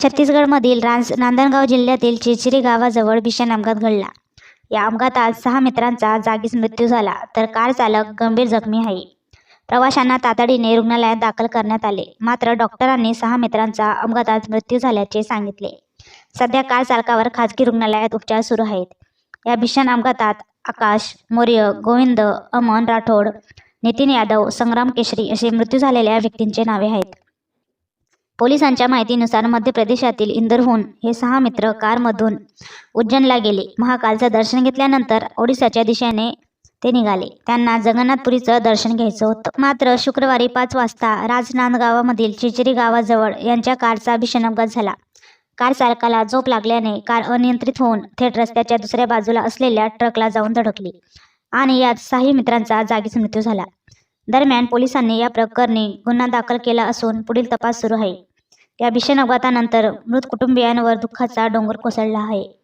छत्तीसगडमधील रांज नांदणगाव जिल्ह्यातील चिचिरी गावाजवळ भीषण अपघात घडला. या अपघातात सहा मित्रांचा जागीच मृत्यू झाला तर कार चालक गंभीर जखमी आहे. प्रवाशांना तातडीने रुग्णालयात दाखल करण्यात आले मात्र डॉक्टरांनी सहा मित्रांचा अपघातात मृत्यू झाल्याचे सांगितले. सध्या कार चालकावर खाजगी रुग्णालयात उपचार सुरू आहेत. या भीषण अपघातात आकाश मौर्य गोविंद अमन राठोड नितीन यादव संग्राम केशरी असे मृत्यू झालेल्या व्यक्तींचे नावे आहेत. पोलिसांच्या माहितीनुसार मध्य प्रदेशातील इंदरहून हे सहा मित्र कारमधून उज्जैनला गेले. महाकालचं दर्शन घेतल्यानंतर ओडिसाच्या दिशेने ते निघाले. त्यांना जगन्नाथपुरीचं दर्शन घ्यायचं होतं. मात्र शुक्रवारी पाच वाजता राजनांदगावामधील चिचरी गावाजवळ यांच्या कारचा भीषण अपघात झाला. कार चालकाला झोप लागल्याने कार अनियंत्रित होऊन थेट रस्त्याच्या दुसऱ्या बाजूला असलेल्या ट्रकला जाऊन धडकली आणि यात सहाही मित्रांचा जागीच मृत्यू झाला. दरम्यान पोलिसांनी या प्रकरणी गुन्हा दाखल केला असून पुढील तपास सुरू आहे. या भीषण अपघातानंतर मृत कुटुंबियांवर दुःखाचा डोंगर कोसळला आहे.